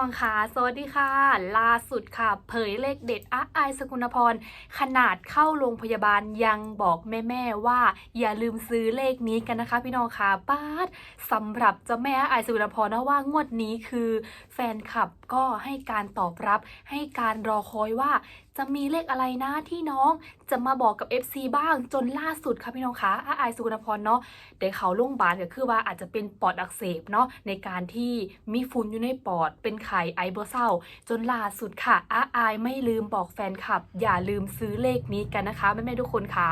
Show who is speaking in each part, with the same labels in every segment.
Speaker 1: องค่ะ สวัสดีค่ะ ล่าสุดค่ะ เผยเลขเด็ดอาไอายสกุลพร ขนาดเข้าโรงพยาบาลยังบอกแม่ๆว่า อย่าลืมซื้อเลขนี้กันนะคะ พี่น้องค่ะป้าดสำหรับเจ้าแม่อาไอายสกุลพรนะว่างวดนี้คือ แฟนคลับก็ให้การตอบรับ ให้การรอคอยว่าจะมีเลขอะไรนะที่น้อง จะมาบอกกับ FC บ้างจนล่าสุดค่ะพี่น้องคะอาไอายสุกุลพรเนาะได้เขาโรงบาลก็คือว่าอาจจะเป็นปอดอักเสบเนาะในการที่มีฝุ่นอยู่ในปอด เป็นไข้ไอเบอร์เศร้า จนล่าสุดค่ะอาไอายไม่ลืมบอกแฟนคลับ อย่าลืมซื้อเลขนี้กันนะคะแม่ๆทุกคนคะ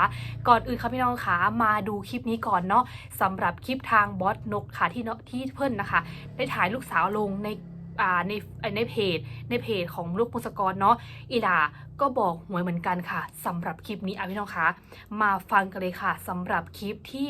Speaker 1: ก่อนอื่นค่ะพี่น้องคะมาดูคลิปนี้ก่อนเนาะสำหรับคลิปทางบอสนกค่ะที่เนาะที่เพื่อนนะคะ ได้ถ่ายลูกสาวลงในอ่าในในเพจในเพจของลูกพงศกรเนาะอีดา ก็บอกหวยเหมือนกันค่ะสำหรับคลิปนี้อะพี่น้องคะมาฟังกันเลยค่ะสำหรับคลิปที่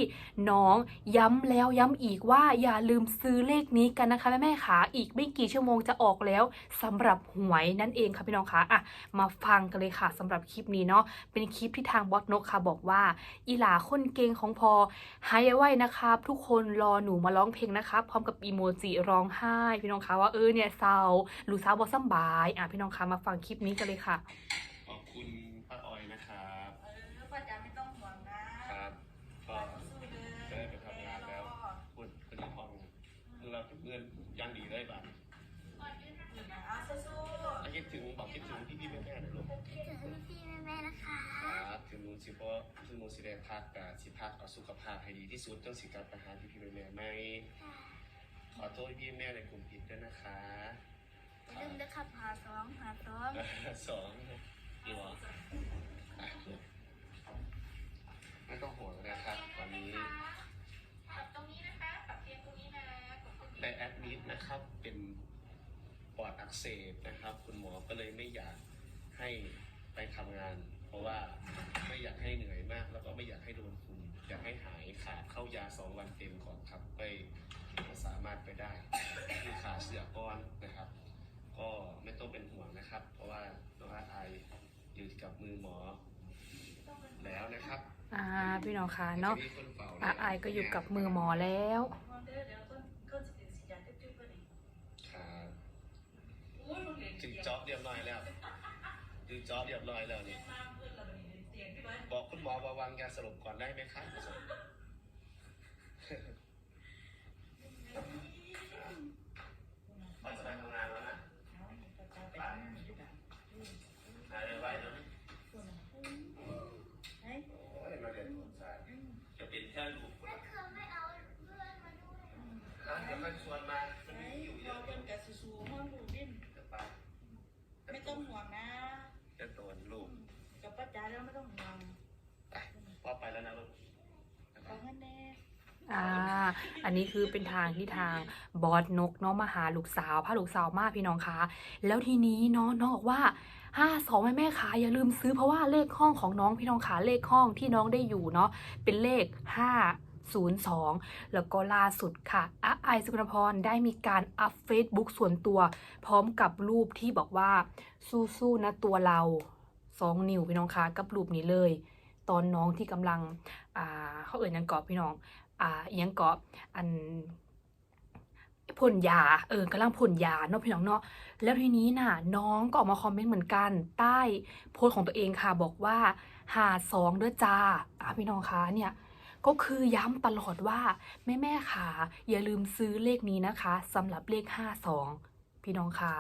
Speaker 1: น้องย้ำแล้วย้ำอีกว่าอย่าลืมซื้อเลขนี้กันนะคะแม่แม่ขาอีกไม่กี่ชั่วโมงจะออกแล้วสำหรับหวยนั่นเองค่ะพี่น้องคะอะมาฟังกันเลยค่ะสำหรับคลิปนี้เนาะเป็นคลิปที่ทางบอสนกค่ะบอกว่า อีหลาคนเก่งของพอหายไว้นะครับ ทุกคนรอหนูมาร้องเพลงนะครับพร้อมกับอีโมจิร้องไห้พี่น้องคะว่าเออเนี่ยเศร้าลูกสาบอสำบายอะพี่น้องคะมาฟังคลิปนี้กันเลยค่ะ
Speaker 2: คุณป้าออยนะครับ
Speaker 3: เออป้าจ๋าไม่ต้องห่วงนะครับ
Speaker 2: ก็
Speaker 3: สู้ๆเลย
Speaker 2: ได้ไปทำงานแล้วพูดเป็นทองเราเป็นเพื่อนยังดีได้บ้าง
Speaker 3: เอาสู้
Speaker 2: ถ้าคิดถึงบอกคิดถึงพี่พี่แม่แม่หน่อยลูก
Speaker 4: คิดถึงพี่ๆแม่ๆนะคะ
Speaker 2: ครับถึงมูสิเพราะถึงมูสิได้พักกับสิพักเอาสุขภาพให้ดีที่สุดต้องสิกลับไปหาพี่พี่แม่แม่ไหมขอโทษพี่แม่ในกลุ่มผิดด้วยนะคะ
Speaker 4: อย่าลืมนะครับหาสองหาสอง
Speaker 2: สอง อีหวอะไม่ต้องห่วงนะครับตอนนี้
Speaker 3: ตรงนี้นะคะปรับเตียงตรงนี้นะ
Speaker 2: ได้แอดมิดนะครับ เป็นปอดอักเสบนะครับ คุณหมอก็เลยไม่อยากให้ไปทำงาน เพราะว่าไม่อยากให้เหนื่อยมาก แล้วก็ไม่อยากให้โดนฝุ่นอยากให้หายขาดเข้ายาสองวันเต็มก่อนครับไปสามารถไปได้คือขาเสือก้อนนะครับ ก็ไม่ต้องเป็นห่วงนะครับ เพราะว่าน้องอาไออยู่กับ มือหมอ แล้วนะครับ
Speaker 1: อ่าพี่น้องคะเนาะ
Speaker 2: จมีคนเฝ้
Speaker 1: อาไอายก็อยู่กับมือหมอแล้ว
Speaker 3: เดี๋ยวเดี๋ยวต้นต้นสิเสียจะจุ๊บไปดิ
Speaker 2: ครับ
Speaker 3: โอ้ยลุงเหรียญ
Speaker 2: ถึงจ็อบเรียบร้อยแล้วถึงจ็อบเรียบร้อยแล้วนี่
Speaker 3: มาเพื่อนเราเป็นเตียงพี่ไว้
Speaker 2: บอกคุณหมอว่าวางยาสลบก่อนได้ไหมครับไปสบายทำงานแล้วนะหายไปแล้วนะโอ้ยมาเรียนผลสายจะเป็นแค่ลูกคน
Speaker 4: ถ้าเธอไม่เอาเพื่อนมาด้วย
Speaker 2: อะเดี๋ยวค่อยชวนมามันมีอยู่เย
Speaker 3: เรา
Speaker 2: อะ
Speaker 3: เป็นกับสูๆห้องดูดิ้น
Speaker 2: จะไป
Speaker 3: ไม่ต้องห่วงนะ
Speaker 2: จะโดนลูก
Speaker 3: กับป้าจ๋าแล้วไม่ ต้องห่วง
Speaker 2: ไปพ่อไปแล้วนะลูก
Speaker 3: ขอเงินแน่
Speaker 1: อ่า อันนี้คือเป็นทางที่ทางบอสนกเนาะมาหาลูกสาวพาลูกสาวมาพี่น้องคะแล้วทีนี้เนาะน้องบอกว่าห้าสองแม่แม่ขาอย่าลืมซื้อเพราะว่าเลขห้องของน้องพี่น้องขาเลขห้องที่น้องได้อยู่เนาะเป็นเลขห้าศูนย์สองแล้วก็ล่าสุดค่ะอาไอสุกรพรได้มีการอัพเฟซบุ๊กส่วนตัว พร้อมกับรูปที่บอกว่าสู้ๆนะตัวเรา สองนิ้วพี่น้องคะกับรูปนี้เลย ตอนน้องที่กำลังอ่าเขาเอ่ยยังเกาะพี่น้องอ่าอิหยังเกาะอันพ่นยา เออกำลังพ่นยาเนาะพี่น้องเนาะ แล้วทีนี้น่ะ น้องก็ออกมาคอมเมนต์เหมือนกัน ใต้โพสของตัวเองค่ะ บอกว่าหาสองด้อจ้าอะพี่น้องคะเนี่ย ก็คือย้ำตลอดว่า แม่แม่ค่ะ อย่าลืมซื้อเลขนี้นะคะสำหรับเลข 52 พี่น้องคะ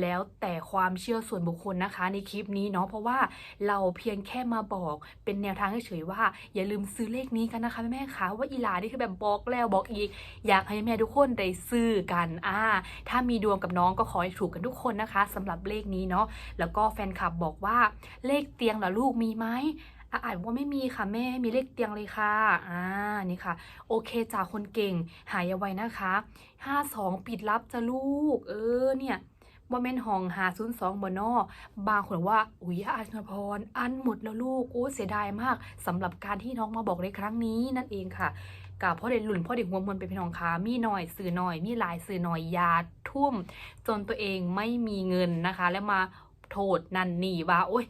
Speaker 1: แล้วแต่ความเชื่อส่วนบุคคลนะคะ ในคลิปนี้เนาะเพราะว่าเราเพียงแค่มาบอกเป็นแนวทางเฉยๆว่า อย่าลืมซื้อเลขนี้กันนะคะแม่แม่คะว่าอีหลานี่คือแบบบอกแล้วบอกอีก อยากให้แม่ทุกคนได้ซื้อกันอ่าถ้ามีดวงกับน้องก็ขอให้ถูกกันทุกคนนะคะสำหรับเลขนี้เนาะแล้วก็แฟนคลับบอกว่าเลขเตียงเหรอลูกมีไหม อะอ่านว่าไม่มีค่ะแม่มีเลขเตียงเลยค่ะอ่านี่ค่ะ โอเคจ้าคนเก่ง หายไวนะคะห้าสองปิดลับจะลูก เออเนี่ยว่าแม่นห้องหาศูนย์สองบนอบางคนว่า อุ๊ยอาชนพร อันหมดแล้วลูกโอ้เสียดายมากสำหรับการที่น้องมาบอกในครั้งนี้นั่นเองค่ะกับพ่อเด็กหลุนพ่อเด็กหัวมวลเป็นพี่น้องค้ามีหน่อยสื่อหน่อย มีหลายสื่อหน่อยยาทุ่ม จนตัวเองไม่มีเงินนะคะ แล้วมาโทษนันนี่ว่าโอ้ย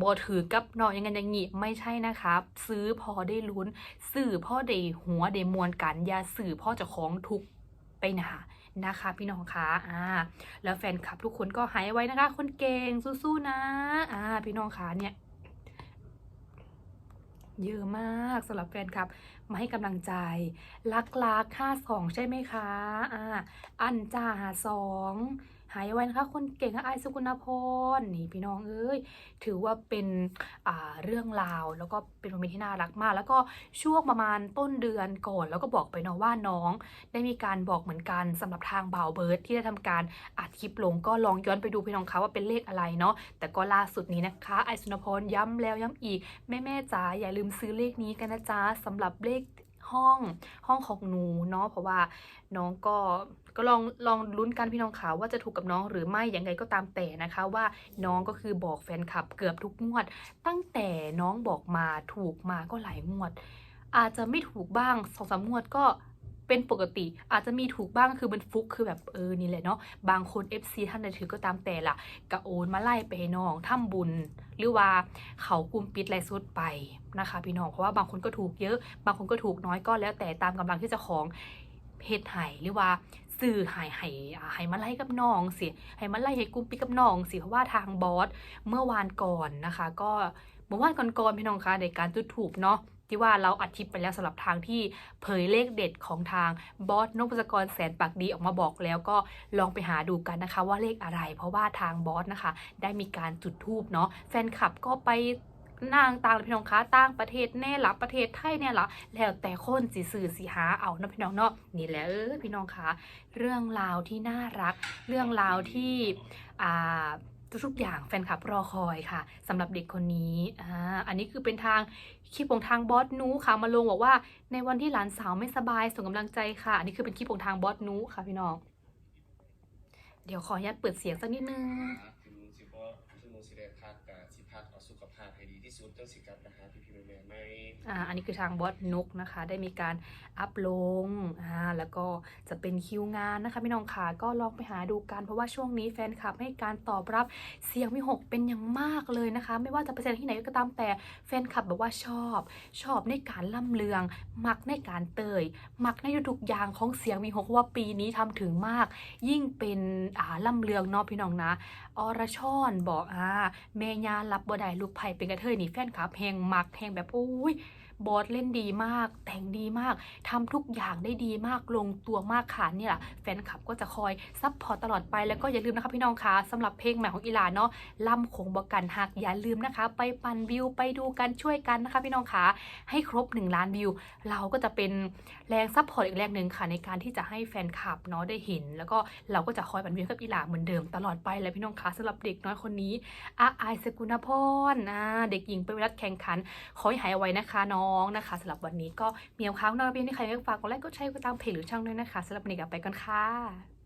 Speaker 1: บอถือกับน้องยังไงอย่างงี้ไม่ใช่นะครับ ซื้อพอได้ลุ้น สื่อพ่อได้หัวได้มวลกันอยาสื่อพ่อจะของทุกไปหนานะคะพี่น้องคะอ่า แล้วแฟนคลับทุกคนก็หายไว้นะคะ คนเก่งสู้ๆนะอ่าพี่น้องคะเนี่ยเยอะมากสำหรับแฟนคลับ มาให้กำลังใจรักรักค่าสองใช่ไหมคะ อ่า อันจ่าสอง หายไว้นะคะ คนเก่งค่ะไอสุกุณพรนี่พี่น้องเอ้ยถือว่าเป็นอ่าเรื่องราวแล้วก็เป็นโมเมนต์ที่น่ารักมาก แล้วก็ช่วงประมาณต้นเดือนก่อน แล้วก็บอกไปเนาะว่าน้อง ได้มีการบอกเหมือนกันสำหรับทางบ่าวเบิร์ดที่ได้ทำการอัดคลิปลงก็ลองย้อนไปดูพี่น้องคะว่าเป็นเลขอะไรเนาะแต่ก็ล่าสุดนี้นะคะไอสุนพรย้ำแล้วย้ำอีกแม่แม่จ๋าอย่าลืมซื้อเลขนี้กันนะจ๊ะสำหรับเลข ห้องห้องของหนูเนาะเพราะว่าน้องก็ก็ลองลองลุ้นกันพี่น้องค่ะว่าจะถูกกับน้องหรือไม่อย่างไรก็ตามแต่นะคะว่าน้องก็คือบอกแฟนคลับเกือบทุกงวด ตั้งแต่น้องบอกมาถูกมาก็หลายงวด อาจจะไม่ถูกบ้างสองสามงวดก็ เป็นปกติ อาจจะมีถูกบ้างคือมันฟุกคือแบบเออนี่แหละเนาะบางคน FC ท่านใดถือก็ตามแต่ละกะโอนมาไล่ไปให้น้องทำบุญ หรือว่าเขากุมปิดไลฟ์สดไปนะคะ พี่น้องเพราะว่าบางคนก็ถูกเยอะ บางคนก็ถูกน้อยก็แล้วแต่ตามกำลังที่จะของเฮ็ดไห้หรือว่าสื่อหายห้อ่าให้มาไล่กับน้องสิให้มาไล่ให้กุมปิดกับน้องสิเพราะว่าทางบอสเมื่อวานก่อนนะคะ ก็เมื่อวานก่อนๆพี่น้องคะในการจุดถูกเนาะ ที่ว่าเราอัดคลิปไปแล้วสำหรับทางที่เผยเลขเด็ดของทางบอสนพศกรแสนปากดีออกมาบอกแล้วก็ลองไปหาดูกันนะคะ ว่าเลขอะไร เพราะว่าทางบอสนะคะ ได้มีการจุดทูบเนาะแฟนคลับก็ไปนางต่างพี่น้องคะต่างประเทศแน่หละประเทศไทยเนี่ยละแล้วแต่คนสิสื่อสิหาเอานะพี่น้องเนาะนี่แหละเออพี่น้องคะเรื่องราวที่น่ารัก เรื่องราวที่อ่า ทุกๆอย่างแฟนคลับรอคอยค่ะสำหรับเด็กคนนี้อ่าอันนี้คือเป็นทางคลิปของทางบอสนูค่ะมาลงบอกว่า ในวันที่หลานสาวไม่สบายส่งกำลังใจค่ะ อันนี้คือเป็นคลิปของทางบอสนูค่ะพี่น้อง เดี๋ยวขออนุญาตเปิดเสียงสักนิดนึง
Speaker 2: พักเอาสุขภาพให้ดีที่สุดจังสิกลับมาหาพี่ๆแม่ไหม
Speaker 1: อ่าอันนี้คือทางบอสนุกนะคะ ได้มีการอัพลงอ่าแล้วก็จะเป็นคิวงานนะคะพี่น้องค่ะก็ลองไปหาดูกันเพราะว่าช่วงนี้แฟนคลับให้การตอบรับเสียงวิหกเป็นอย่างมากเลยนะคะ ไม่ว่าจะไปแสดงที่ไหนก็ตามแต่แฟนคลับแบบว่าชอบ ชอบในการล่ำเลือง มักในการเตย มักในทุกอย่างของเสียงวิหกว่าปีนี้ทำถึงมาก ยิ่งเป็นอ่าล่ำเลืองเนาะพี่น้องนะอรชรบอกอ่าเมญารับบ่ได้ลูกไผ่เป็นกระเทยนี่แฟนคลับแหงมักแหงแบบโอ้ย บอสเล่นดีมาก แต่งดีมากทำทุกอย่างได้ดีมากลงตัวมากค่ะเนี่ยแหละแฟนคลับก็จะคอยซัพพอร์ตตลอดไปแล้วก็อย่าลืมนะคะพี่น้องคะสำหรับเพลงใหม่ของอีหลาเนาะล่ำคงบอกกันหักอย่าลืมนะคะ ไปปั่นวิวไปดูกันช่วยกันนะคะพี่น้องคะให้ครบ 1 ล้านวิว เราก็จะเป็นแรงซัพพอร์ตอีกแรงหนึ่งค่ะในการที่จะให้แฟนคลับเนาะได้เห็น แล้วก็เราก็จะคอยปั่นวิวกับอีหลาเหมือนเดิมตลอดไปเลยพี่น้องคะสำหรับเด็กน้อยคนนี้อาไอสกุณพรนะเด็กหญิงไปรัดแข่งขันขอให้หายไวนะคะน้องนะคะสำหรับวันนี้ก็เมียวค้างนอกระเบียนที่ใครไม่ฝากกดไลค์กดแชร์กดตามเพจหรือช่องด้วยนะคะสำหรับวันนี้กลับไปกันค่ะ